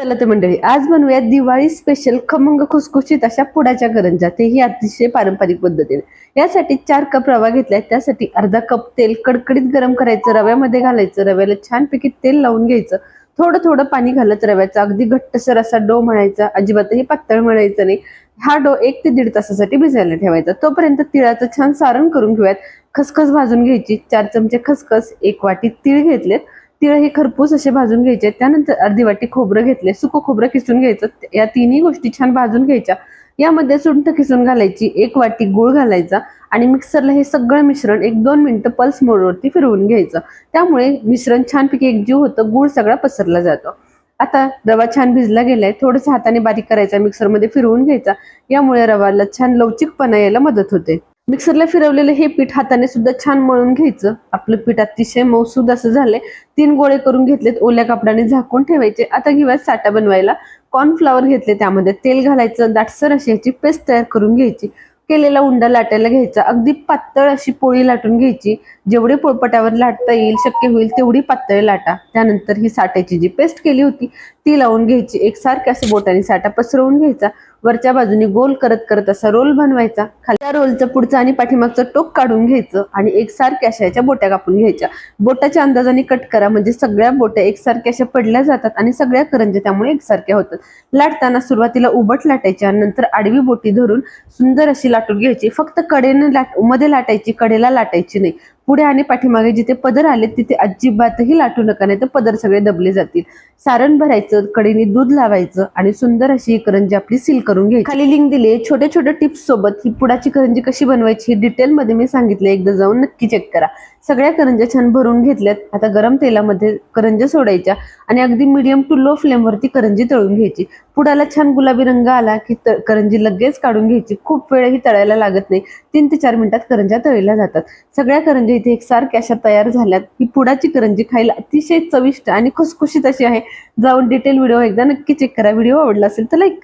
चला तर मंडळी आज म्हणूयात दिवाळी स्पेशल खमंग खुसखुशीत अशा पुडाच्या करंजा. तेही अतिशय पारंपरिक पद्धतीने. यासाठी चार कप रवा घेतलाय त्यासाठी अर्धा कप तेल कडकडीत गरम करायचं रव्यामध्ये घालायचं रव्याला छानपैकी तेल लावून घ्यायचं. थोडं थोडं पाणी घालत रव्याचा. अगदी घट्टसर असा डो म्हणायचा. अजिबातही पातळ म्हणायचं नाही. हा डो एक ते दीड तासासाठी भिजायला ठेवायचा. तोपर्यंत तिळाचं छान सारण करून घेऊयात. खसखस भाजून घ्यायची. चार चमचे खसखस एक वाटी तीळ घेतलेत. तिळ हे खरपूस असे भाजून घ्यायचे. त्यानंतर अर्धी वाटी खोबरं घेतले. सुकं खोबरं किसून घ्यायचं. या तिन्ही गोष्टी छान भाजून घ्यायच्या. यामध्ये सुंठ किसून घालायची. एक वाटी गुळ घालायचा आणि मिक्सरला हे सगळं मिश्रण एक दोन मिनिटं पल्स मोडवरती फिरवून घ्यायचं. त्यामुळे मिश्रण छानपैकी एकजीव होतं. गुळ सगळा पसरला जातो. आता रवा छान भिजला गेलाय. थोडस हाताने बारीक करायचा. मिक्सरमध्ये फिरवून घ्यायचा. यामुळे रवाला छान लवचिकपणा यायला मदत होते. मिक्सरला फिरवलेलं हे पीठ हाताने सुद्धा छान मळून घ्यायचं. आपलं पीठ अतिशय मौसूद असं झालंय. तीन गोळे करून घेतलेत ओल्या कपड्याने झाकून ठेवायचे. आता घेऊया साठा बनवायला. कॉर्नफ्लॉवर घेतले त्यामध्ये. तेल घालायचं दाटसर अशी ह्याची पेस्ट तयार करून घ्यायची. केलेला उंडा लाटायला घ्यायचा. अगदी पातळ अशी पोळी लाटून घ्यायची. जेवढे पोळपटावर लाटता येईल शक्य होईल तेवढी पातळ लाटा. त्यानंतर ही साठ्याची जी पेस्ट केली होती ती लावून घ्यायची. एकसारख्या असं बोटाने साठा पसरवून घ्यायचा. वरच्या बाजूने गोल करत करत असा रोल बनवायचा. खालच्या रोलचं पुढचं आणि पाठीमागचं टोक काढून घ्यायचं आणि एकसारख्या अशा याच्या बोट्या कापून घ्यायच्या. बोटाच्या अंदाजाने कट करा म्हणजे सगळ्या बोट्या एकसारख्या अशा पडल्या जातात आणि सगळ्या करंज्या त्यामुळे एकसारख्या होतात. लाटताना सुरुवातीला उबट लाटायच्या नंतर आडवी बोटी धरून सुंदर अशी लाटून घ्यायची. फक्त कडेने लाटमध्ये लाटायची कडेला लाटायची नाही. पुढे आणि पाठीमागे जिथे पदर आले तिथे अजिबातही लाटू नका नाही तर पदर सगळे दबले जातील. सारण भरायचं कडीने दूध लावायचं आणि सुंदर अशी ही करंजी आपली सील करून घ्यायची. खाली लिंक दिली छोटे छोटे टिप्स सोबत ही पुडाची करंजी कशी बनवायची हे डिटेलमध्ये मी सांगितलं एकदा जाऊन नक्की चेक करा. सगळ्या करंज्या छान भरून घेतल्यात. आता गरम तेलामध्ये करंज्या सोडायच्या आणि अगदी मिडियम टू लो फ्लेमवरती करंजी तळून घ्यायची. पुडाला छान गुलाबी रंग आला की करंजी लगेच काढून घ्यायची. खूप वेळही तळायला लागत नाही. तीन ते चार मिनिटात करंज्या तळल्या जातात. सगळ्या करंजी करंज्या इथे एकसारख्या अशा तयार झाल्यात ही पुडाची करंजी खायला अतिशय चविष्ट आणि खुसखुशीत अशी आहे. जाऊन डिटेल व्हिडिओ एकदा नक्की चेक करा. व्हिडिओ आवडला असेल तर लाईक